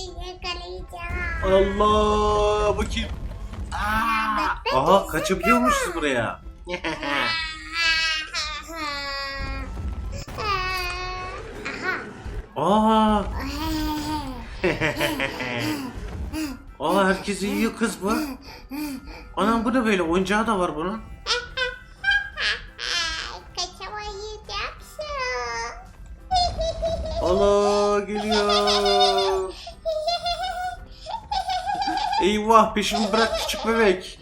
yakalayacağım. Allah bu kim? Aa, aha kaçabiliyormuşuz buraya. Aa, aa herkesi yiyor kız bu. Anam bu ne böyle oyuncağı da var bunun. Allah geliyor. Eyvah peşimi bırak küçük bebek.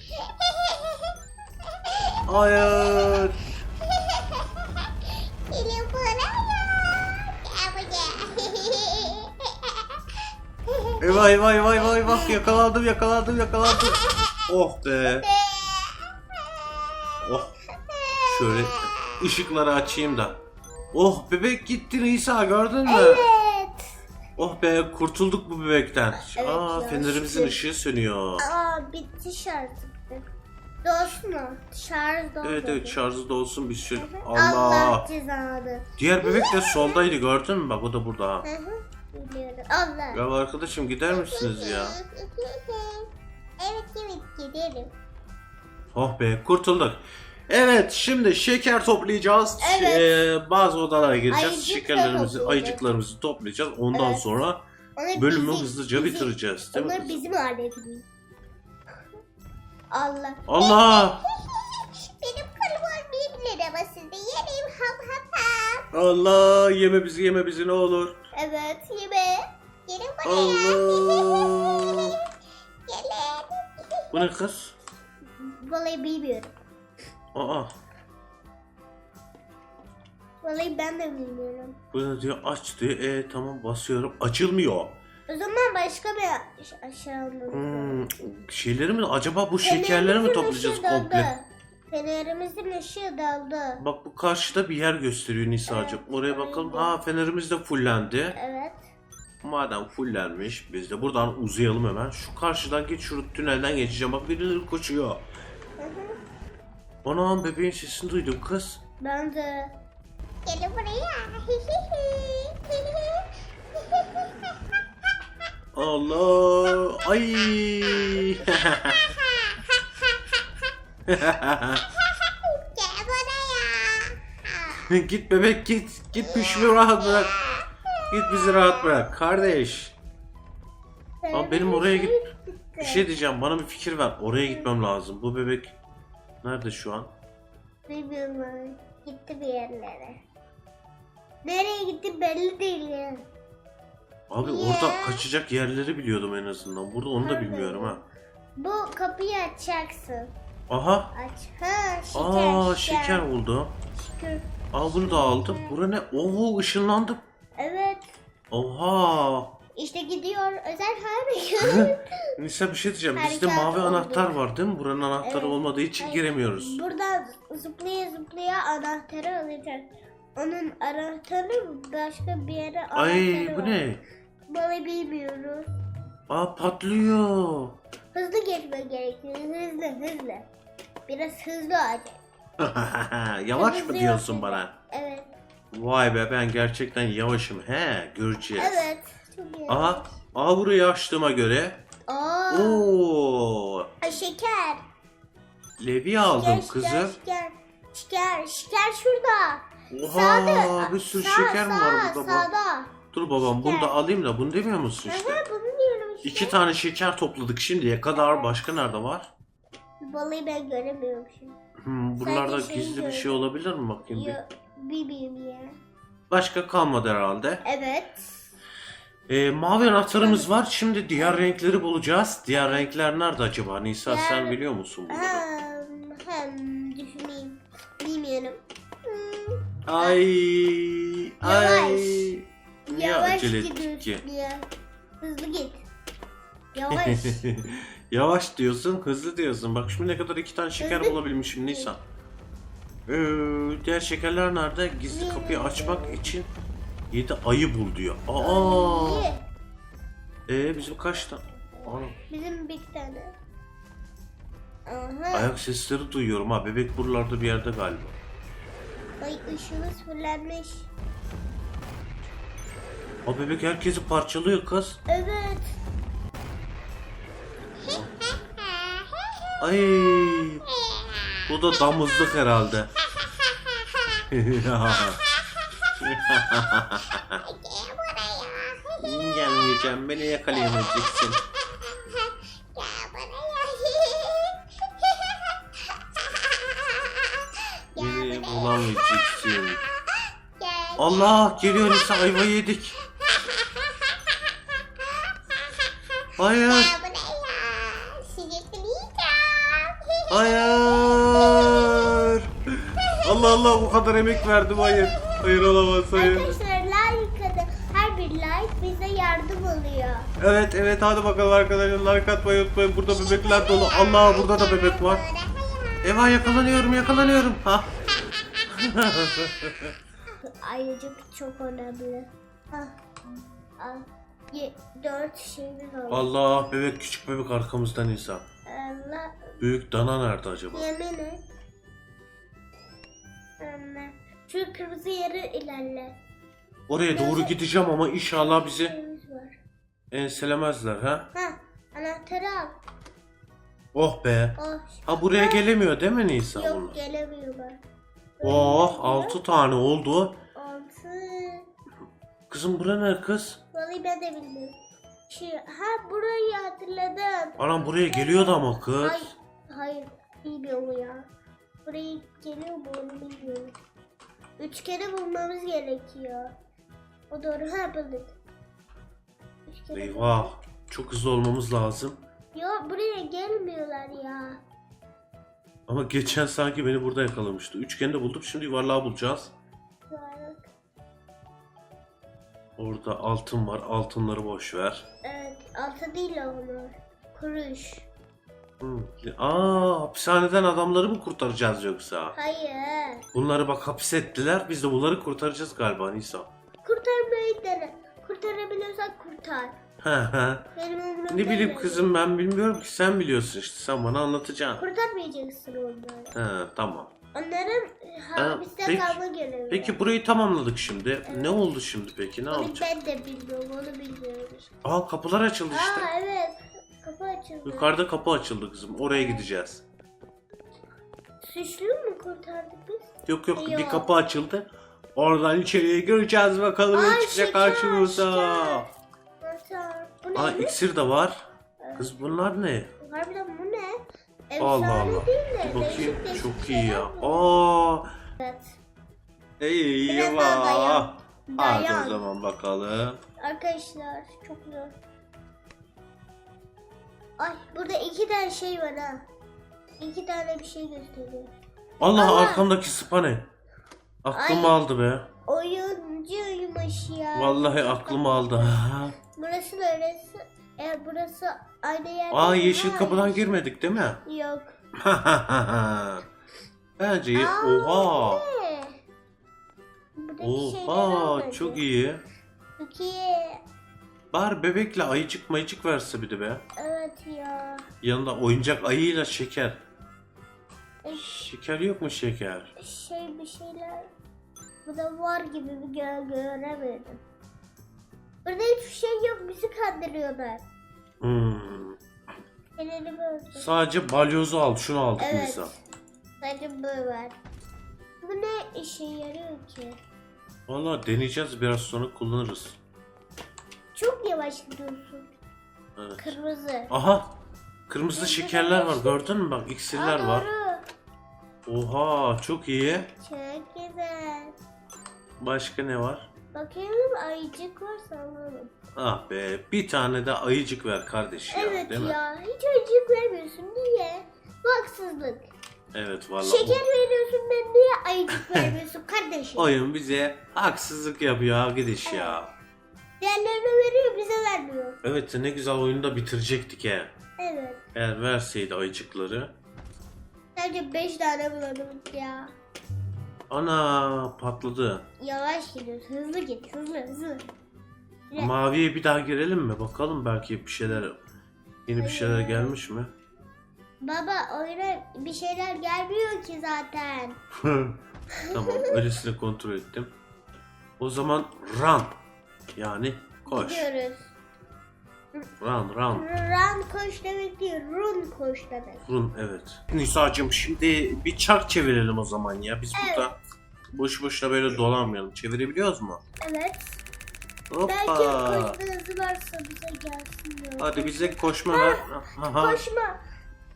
Hayır. Eyvah eyvah eyvah eyvah eyvah yakalandım yakalandım yakalandım. Oh be. Oh. Şöyle ışıkları açayım da. Oh bebek gitti Nisa gördün mü? Evet. Oh be kurtulduk bu bebekten. Evet Aa ya, fenerimizin şükür. ışığı sönüyor. Aa bitti şarj. Dolsun o. Şarj doldu. Evet evet şarjı da olsun bir şey. Allah, Allah. cezanı. Diğer bebek de soldaydı gördün mü? Bak o da burada. Hı hı. Biliyorum. Allah. Ya arkadaşım gider misiniz ya? evet evet giderim. Oh be kurtulduk. Evet şimdi şeker toplayacağız. Evet. Ee, bazı odalara gireceğiz. Ayıcık da Şekerlerimizi, toplayacağız. ayıcıklarımızı toplayacağız. Ondan Evet. sonra Onlar bölümü bizim- hızlıca bizim- bitireceğiz. Değil mi? Onlar kızım? bizim aletimiz. Allah. Allah! Benim kolum bir lira basıldı. Yerim ham ham ham. Allah! Yeme bizi yeme bizi ne olur. Evet yeme. Gelin buraya. Allah! Gelin. Bu ne kız? Vallahi bilmiyorum. Aa! Vallahi ben de bilmiyorum. Bu ne diyor? Aç diyor. E tamam basıyorum. Açılmıyor. O zaman başka bir aş- aşağı almalıyız. Hmm, şeyleri mi? Acaba bu şekerleri mi Fenerimizin toplayacağız ışığı komple? daldı. Fenerimizin ışığı daldı. Bak bu karşıda bir yer gösteriyor Nisa'cığım. Evet, Oraya bakalım. Ha fenerimiz de fullendi. Evet. Madem fullenmiş biz de buradan uzayalım hemen. Şu karşıdan geç şu tünelden geçeceğim. Bak birileri koşuyor. Anam bebeğin sesini duydum kız. Ben de. Gelin buraya. Allah! Ay! Gel buraya. git bebek git. Git pişimi rahat bırak. Git bizi rahat bırak kardeş. Abi benim oraya git. Bir şey diyeceğim bana bir fikir ver. Oraya gitmem lazım. Bu bebek nerede şu an? Bilmiyorum. Gitti bir yerlere. Nereye gitti belli değil ya. Abi Ya. orada kaçacak yerleri biliyordum en azından. Burada onu da bilmiyorum ha. Bu kapıyı açacaksın. Aha. Aç. Ha şeker. Aa şeker buldu. Şeker. Al bunu da aldım. Bura ne? Oo ışınlandım. Evet. Oha. İşte gidiyor özel harika. Nisa bir şey diyeceğim. Bizde mavi oldu. anahtar var değil mi? Buranın anahtarı Evet. olmadığı için Hayır. giremiyoruz. Buradan zıplaya zıplaya anahtarı alacak. Onun anahtarı başka bir yere anahtarı Ay bu var. ne? Bunu bilmiyoruz. Aa patlıyor. Hızlı geçme gerekiyor. Hızlı hızlı. Biraz hızlı olacak. Yavaş mı Hızlı diyorsun bana? Evet. Vay be ben gerçekten yavaşım. He göreceğiz. Evet. Aha. Burayı açtığıma göre. Aa. Oo. Ay, şeker. Levi aldım Şeker, kızım. Şeker, şeker, şeker şurada. Oha Sağda. bir sürü Sağ, şeker mi var sağ, burada? bak? Sağda. Dur babam bunu Şeker. da alayım da bunu demiyor musun işte? Aha, bunu diyorum işte. İki tane şeker topladık şimdiye kadar. Başka nerede var? Balığı ben göremiyorum şimdi. Hmm, buralarda Sadece şeyi gizli bir şey gördüm. olabilir mi bakayım bir? Yok, bilmiyorum ya. Başka kalmadı herhalde. Evet. Ee, mavi anahtarımız var. Şimdi diğer renkleri bulacağız. Diğer renkler nerede acaba? Nisa sen biliyor musun bunları? Hmm, hmm, düşüneyim. Bilmiyorum. Hmm, Ay, ay. Niye Yavaş acele ettik gidiyorsun ki? ya. Hızlı git. Yavaş. Yavaş diyorsun, hızlı diyorsun. Bak şimdi ne kadar iki tane şeker Hızlı. bulabilmişim Nisa. Ee, diğer şekerler nerede? Gizli kapıyı açmak için 7 ayı bul diyor. Aa. Ee bizim kaç tane? Ana, Bizim bir tane. Aha. ayak sesleri duyuyorum ha. Bebek buralarda bir yerde galiba. Ay ışığımız fırlanmış. O bebek herkesi parçalıyor kız. Evet. Ay. Bu da damızlık herhalde. Gelmeyeceğim. Beni yakalayamayacaksın. Beni bulamayacaksın. Allah geliyor Nisa ayva yedik. Hayır. Hayır. Allah Allah bu kadar emek verdim hayır. Hayır olamaz hayır. Arkadaşlar like atın. Her bir like bize yardım oluyor. Evet evet hadi bakalım arkadaşlar like atmayı unutmayın. Burada bebekler dolu. Allah burada da bebek var. Eva yakalanıyorum yakalanıyorum. Ha. Ayıcık çok önemli. Ye, dört şeyimiz oldu. Allah bebek küçük bebek arkamızdan insan. Allah Büyük dana nerede acaba? yemin et. Anne. Şu kırmızı yere ilerle. Oraya doğru gideceğim ama inşallah bizi Şeyimiz var. enselemezler ha. Ha, anahtarı al. Oh be. Oh. Ha buraya gelemiyor değil mi Nisa Yok bunlar? gelemiyorlar. Oh 6 tane oldu. Altı. Kızım bura ne kız? Vallahi ben de bilmiyorum. Şey, ha burayı hatırladım. Anam buraya geliyordu ama kız. Hayır, hayır bilmiyorum ya. Buraya geliyor mu onu bilmiyorum. Üç kere bulmamız gerekiyor. O doğru ha bulduk. Eyvah. Çok hızlı olmamız lazım. Ya buraya gelmiyorlar ya. Ama geçen sanki beni burada yakalamıştı. Üçgeni de bulduk. Şimdi yuvarlağı bulacağız. Yuvarlak. Orada altın var. Altınları boş ver. Evet altı değil onlar. Kuruş. Hmm. Aa, hapishaneden adamları mı kurtaracağız yoksa? Hayır. Bunları bak hapis ettiler. Biz de bunları kurtaracağız galiba Nisa. Kurtarmayı dene. Kurtarabiliyorsak kurtar. Benim umurumda Ne bileyim kızım ben bilmiyorum ki sen biliyorsun işte. Sen bana anlatacaksın. Kurtarmayacaksın onları. He tamam. Onların hapiste peki- kalma görevi. Peki burayı tamamladık şimdi. Ne oldu şimdi peki? Ne Onu olacak? ben de bilmiyorum, onu bilmiyoruz. Aa kapılar açıldı işte. Aa evet, kapı açıldı. Yukarıda kapı açıldı kızım. Oraya gideceğiz. Suçlu mu kurtardık biz? Yok yok bir Yok. kapı açıldı. Oradan içeriye gireceğiz bakalım Ay, ne çıkacak şeker, karşımıza. şeker. Nasıl? Bu Aa ne? iksir de var. Kız bunlar ne? Harbiden bu ne? Allah Efsane Allah. değil de. Bir bakayım değişik değişik çok iyi şeyler ya. bu. Aa Evet. eyvah. dayan. Hadi Dayan. o zaman bakalım. Arkadaşlar çok zor. Ay burada iki tane şey var ha. İki tane bir şey gösteriyor. Allah Allah. arkamdaki sıpa ne? Aklımı Ay. aldı be. Oyuncuymuş ya. Vallahi aklımı aldı. Burası neresi? Eğer burası aynı yer. Aa yeşil kapıdan girmedik değil mi? Yok. Bence iyi. Aa, Oha. ne? Buradaki şeyleri Oha çok iyi. Çok iyi. Bari bebekle ayıcık mayıcık verse bir de be. Evet ya. Yanında oyuncak ayıyla şeker. E, Şeker yok mu şeker? Şey bir şeyler. Burada var gibi bir gö göremedim. Burada hiçbir şey yok. Bizi kandırıyorlar. Hmm. Elini böyle. Sadece balyozu al. Şunu aldık Evet. Nisa. Sadece böyle var. Bu ne işe yarıyor ki? Valla deneyeceğiz biraz sonra kullanırız. Çok yavaş gidiyorsun. Evet. Kırmızı. Aha. Kırmızı şekerler var gördün mü bak iksirler Aa, var. doğru. Oha çok iyi. Çok güzel. Başka ne var? Bakayım ayıcık var sanırım. Ah be bir tane de ayıcık ver kardeş ya evet değil mi? ya. Hiç ayıcık vermiyorsun. Niye? Bu haksızlık. Evet valla. Şeker veriyorsun ben niye ayıcık vermiyorsun kardeşim? Oyun bize haksızlık yapıyor ha gidiş ya. Diğerlerine veriyor bize vermiyor. Evet ne güzel oyunu da bitirecektik he. Evet. Eğer verseydi ayıcıkları. Sadece 5 tane bulamadık ya. Ana patladı. Yavaş gidiyoruz. Hızlı git. Hızlı hızlı. Evet. Maviye bir daha girelim mi? Bakalım belki bir şeyler yeni bir şeyler gelmiş mi? Baba oyuna bir şeyler gelmiyor ki zaten. tamam öylesine kontrol ettim. O zaman run. Yani koş. Gidiyoruz. Run run. Run koş demek değil, run koş demek. Run evet. Nisa'cığım şimdi bir çark çevirelim o zaman ya. Biz Evet. burada boş boşuna böyle dolanmayalım. Çevirebiliyoruz mu? Evet. Belki Hoppa. koşma hızı varsa bize gelsin. Hadi bize koşma ver. Aha. Koşma.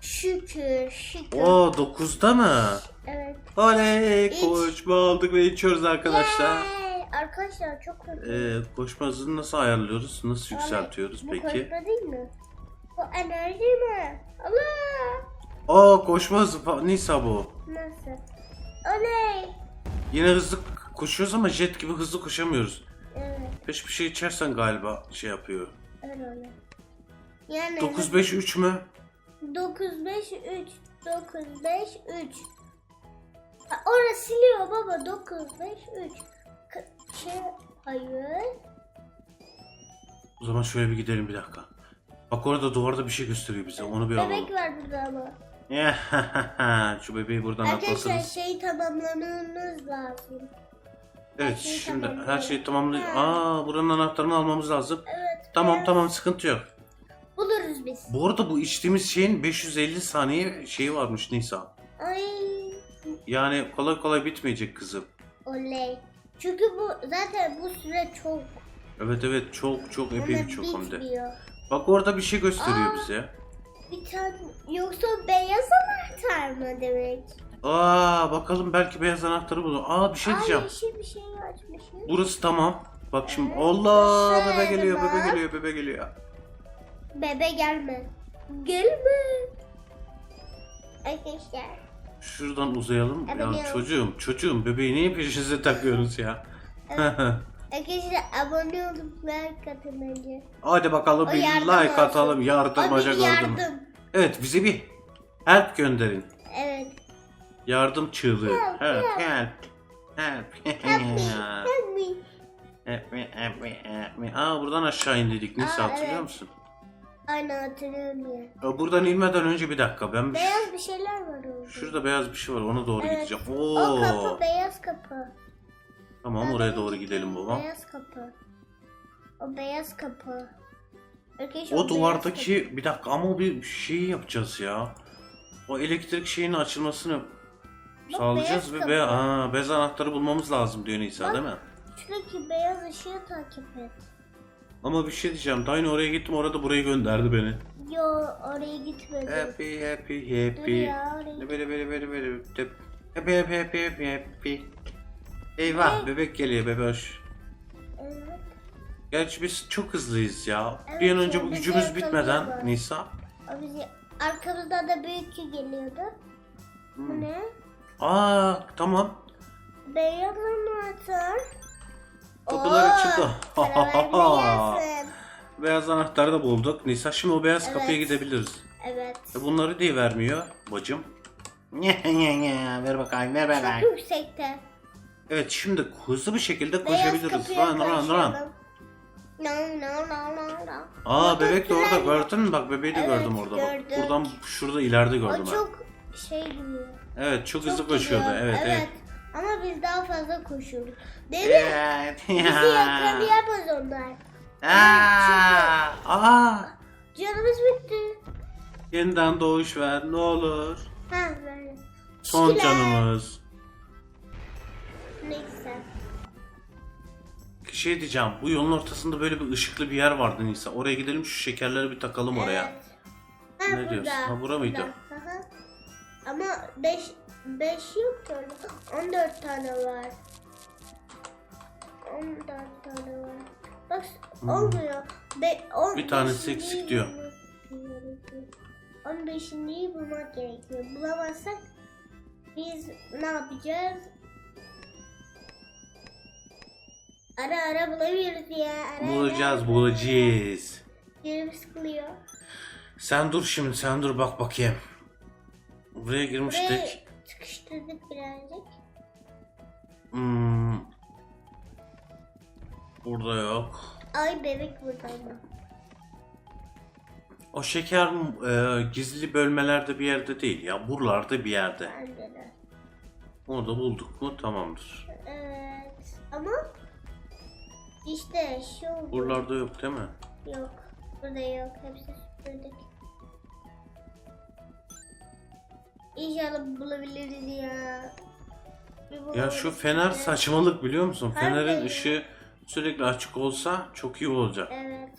Şükür, şükür. Oo 9'da mı? Evet. Oley koşma aldık ve içiyoruz arkadaşlar. Arkadaşlar çok kötü. Ee, koşma hızını nasıl ayarlıyoruz? Nasıl yükseltiyoruz Bu peki? koşma değil mi? Bu enerji mi? Allah! Aa koşma hızı fa- Nisa bu. Nasıl? Oley! Yine hızlı koşuyoruz ama jet gibi hızlı koşamıyoruz. Evet, Peş bir şey içersen galiba şey yapıyor. öyle öyle. Yani 9 5 3 mü? 9 5 3 9 5 3 Ha, Orası siliyor baba 9 5 3 K- şey hayır O zaman şöyle bir gidelim bir dakika. Bak orada duvarda bir şey gösteriyor bize. Onu bir alalım. bebek var burada ama Şu bebeği buradan arkadaşlar atlasanız. şeyi tamamlamamız lazım Evet şeyi şimdi tamamlayalım. her şeyi tamamlıyor. Ha. Aa buranın anahtarını almamız lazım. evet Tamam evet. tamam sıkıntı yok. buluruz biz Bu arada bu içtiğimiz şeyin 550 saniye şeyi varmış Nisa. ay Yani kolay kolay bitmeyecek kızım. oley çünkü bu zaten bu süre çok Evet evet çok çok epey bir çok hem de. bitmiyor. Bak orada bir şey gösteriyor Aa. bize. bir tane yoksa beyaz anahtar mı demek Aa bakalım belki beyaz anahtarı bulur. Aa bir şey Ay diyeceğim. yeşil bir şey açmışım Burası tamam. Bak şimdi Evet, Allah bebe şöyle geliyor bebe geliyor bebe geliyor. Bebe gelme. Gelme. Arkadaşlar. Şuradan uzayalım. Ya ya. çocuğum çocuğum bebeği niye peşinize takıyoruz ya? Arkadaşlar abone olup like atın önce. Hadi bakalım O bir yardım like olsun. atalım yardırmaca O bir gördüm. yardım. Evet bize bir help gönderin. Evet. Yardım çığlığı. Help, Help help. help. Help. Help me. Help me. Help me, help me, help me. Aa buradan aşağı indik. Nisa Aa, hatırlıyor evet. musun? Aynen hatırlıyorum ya. Buradan inmeden önce bir dakika. Ben bir- Beyaz bir şeyler var orada. şurada beyaz bir şey var. Ona doğru Evet. gideceğim. O Oo. kapı beyaz kapı. Tamam oraya doğru gidelim baba. Beyaz kapı. O beyaz kapı. Arkadaşlar, O beyaz duvardaki bir dakika ama o bir şey yapacağız ya. O elektrik şeyinin açılmasını Bak, sağlayacağız beyaz ve be kapı. aa, bez anahtarı bulmamız lazım diyor Nisa değil mi? kapı. Şuradaki beyaz ışığı takip et. Ama bir şey diyeceğim. Yine oraya gittim orada burayı gönderdi beni. Yo oraya gitmedi. Happy happy Dur happy. ya oraya Böyle böyle böyle böyle. Tep. Happy happy happy happy happy. Eyvah Ne? bebek geliyor bebeş. Evet. Gerçi biz çok hızlıyız ya. Bir an önce bu gücümüz bitmeden yakalıyorlar. Nisa. O bizi arkamızda da büyük geliyordu. Hmm. Bu ne? Aa tamam. Beyaz anahtar. Kapılar açıldı. Beyaz anahtarı da bulduk. Nisa şimdi o beyaz Evet. kapıya gidebiliriz. Evet. E bunları diye vermiyor bacım. Ver bakayım ver Çok bakayım. yüksekte. Evet şimdi hızlı bir şekilde koşabiliriz. Run run run. No no no no no. Aa bebek de orada gördün mü? Bak bebeği de Evet, gördüm orada. Bak. gördüm. Buradan şurada ileride gördüm O ben. çok şey gidiyor. Evet çok, hızlı Çok koşuyordu. gidiyor. Evet evet. Ama biz daha fazla koşuyoruz. Değil mi? Evet. Bizi yakalayamaz onlar. Aa, aa. Canımız bitti. Yeniden doğuş ver ne olur. Ha böyle. Son Şikiler. canımız. Neyse. Şey diyeceğim bu yolun ortasında böyle bir ışıklı bir yer vardı Nisa. Oraya gidelim şu şekerleri bir takalım oraya. Evet. Ha, Ne burada, diyorsun? Ha, bura mıydı? burada. Hı hı. Ama 5 5 yok ki orada. 14 tane var. 14 tane var. Bak olmuyor. Be, on, Hmm. Bir tanesi eksik diyor. bulmak gerekiyor. 15'liyi bulmak gerekiyor. Bulamazsak biz ne yapacağız? Ara ara bulamıyoruz ya. Ara Bulacağız ara. bulacağız. Canım sıkılıyor. Sen dur şimdi sen dur bak bakayım. Buraya girmiştik. sıkıştırdık birazcık. Hmm. Burada yok. Ay bebek burada ama. O şeker e, gizli bölmelerde bir yerde değil ya. Buralarda bir yerde. Bende de. Orada bulduk mu tamamdır. Evet. Ama İşte şu Buralarda yok değil mi? yok. Burada yok. Hepsi süpürdük. İnşallah bulabiliriz ya. Ya şu fener saçmalık biliyor musun? Fenerin ışığı sürekli açık olsa çok iyi olacak. Evet.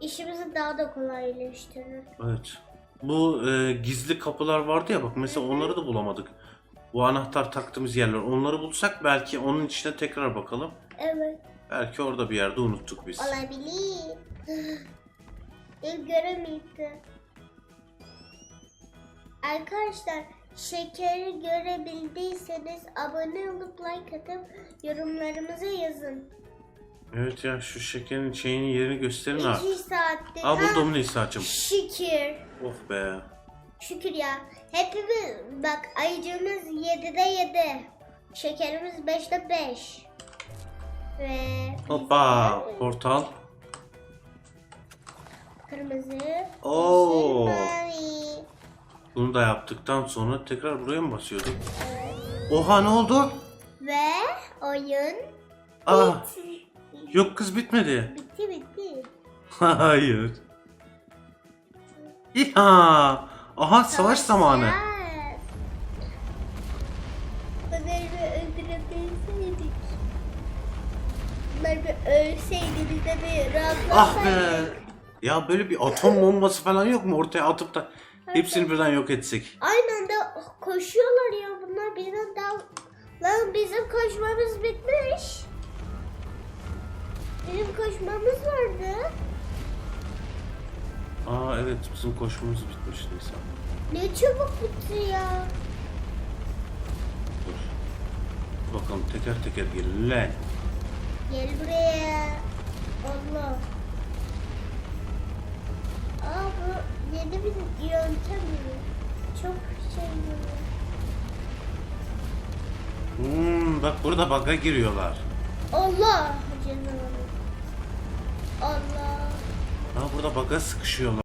İşimizi daha da kolaylaştırır. Evet. Bu e, gizli kapılar vardı ya bak mesela onları da bulamadık. Bu anahtar taktığımız yerler onları bulsak belki onun içine tekrar bakalım. Evet. Belki orada bir yerde unuttuk biz. Olabilir. İlk göremeydi. Arkadaşlar şekeri görebildiyseniz abone olup like atıp yorumlarımıza yazın. Evet ya şu şekerin şeyini yerini gösterin artık. İki saattir. Aa Ha, burada mı Nisa'cığım? Şükür. Of be. Şükür ya. Hepimiz bak ayıcığımız 7'de 7. Şekerimiz 5'te 5. Ve Hoppa portal. kırmızı, Oo. mavi. Bunu da yaptıktan sonra tekrar buraya mı basıyorduk? Oha ne oldu? Ve oyun Aa bitti. yok kız bitmedi. Bitti bitti. Hayır. İha. Aha savaş zamanı. Bunları bir öldürebilseydik. Bunları bir ölseydiniz de bir Ah be. rahatlasaydık. Ya böyle bir atom bombası falan yok mu ortaya atıp da hepsini birden yok etsek? Aynı anda koşuyorlar ya bunlar birden daha... Lan bizim koşmamız bitmiş. Bizim koşmamız vardı. Aa evet bizim koşmamız bitmiş Nisa. Ne çabuk bitti ya. Dur. Bakalım teker teker gelin lan. Gel buraya. Allah. Aa bu yeni bir yöntem mi? Çok şey böyle. Hmm, bak burada bug'a giriyorlar. Allah canım. Allah. Ha burada bug'a sıkışıyorlar.